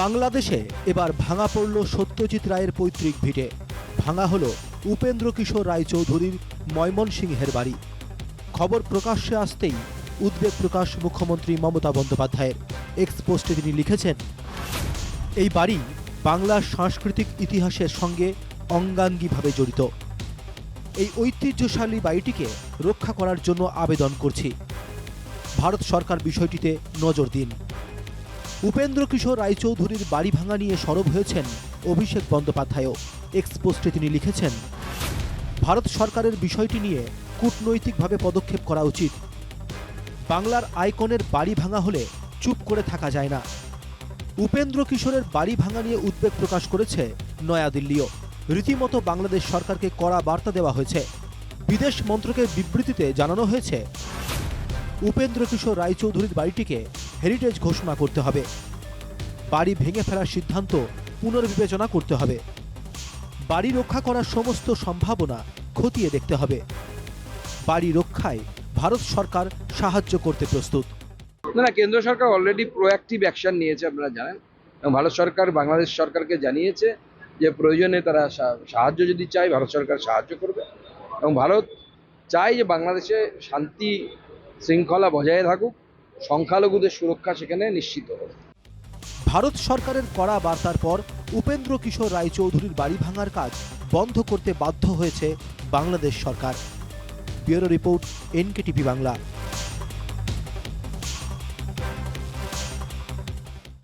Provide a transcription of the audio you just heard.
বাংলাদেশে এবার ভাঙা পড়ল সত্যজিৎ রায়ের পৈতৃক ভিটে। ভাঙা হল উপেন্দ্র কিশোর রায়চৌধুরীর ময়মনসিংহের বাড়ি। খবর প্রকাশ্যে আসতেই উদ্বেগ প্রকাশ মুখ্যমন্ত্রী মমতা বন্দ্যোপাধ্যায়ের। এক্স পোস্টে তিনি লিখেছেন, এই বাড়ি বাংলার সাংস্কৃতিক ইতিহাসের সঙ্গে অঙ্গাঙ্গিভাবে জড়িত। এই ঐতিহ্যশালী বাড়িটিকে রক্ষা করার জন্য আবেদন করছি। ভারত সরকার বিষয়টিতে নজর দিন। উপেন্দ্র কিশোর রায়চৌধুরীর বাড়ি ভাঙা নিয়ে সরব হয়েছেন অভিষেক বন্দ্যোপাধ্যায়ও। এক্স পোস্টে তিনি লিখেছেন, ভারত সরকারের বিষয়টি নিয়ে কূটনৈতিকভাবে পদক্ষেপ করা উচিত। বাংলার আইকনের বাড়ি ভাঙা হলে চুপ করে থাকা যায় না। উপেন্দ্র কিশোরের বাড়ি ভাঙা নিয়ে উদ্বেগ প্রকাশ করেছে নয়াদিল্লিও। রীতিমতো বাংলাদেশ সরকারকে কড়া বার্তা দেওয়া হয়েছে। বিদেশ মন্ত্রকের বিবৃতিতে জানানো হয়েছে উপেন্দ্র কিশোর রায়চৌধুরীর বাড়িটিকে হেরিটেজ ঘোষণা করতে হবে। বাড়ি ভেঙে ফেলার সিদ্ধান্ত পুনর্বিবেচনা করতে হবে। বাড়ি রক্ষা করার সমস্ত সম্ভাবনা খতিয়ে দেখতে হবে। বাড়ি রক্ষায় ভারত সরকার সাহায্য করতে প্রস্তুত। না না, কেন্দ্র সরকার অলরেডি প্রোঅ্যাক্টিভ অ্যাকশন নিয়েছে, আপনারা জানেন। এবং ভারত সরকার, বাংলাদেশ সরকারকে জানিয়েছে যে, প্রয়োজনে তারা সাহায্য যদি চায়, ভারত সরকার সাহায্য করবে। এবং ভারত চায় যে, বাংলাদেশে শান্তি শৃঙ্খলা বজায় থাকুক। সংখ্যালঘুদের সুরক্ষা সেখানে নিশ্চিত হবে। ভারত সরকারের কড়া বার্তার পর উপেন্দ্র কিশোর রায়চৌধুরীর বাড়ি ভাঙার কাজ বন্ধ করতে বাধ্য হয়েছে বাংলাদেশ সরকার। Bureau report, NKTV Bangla.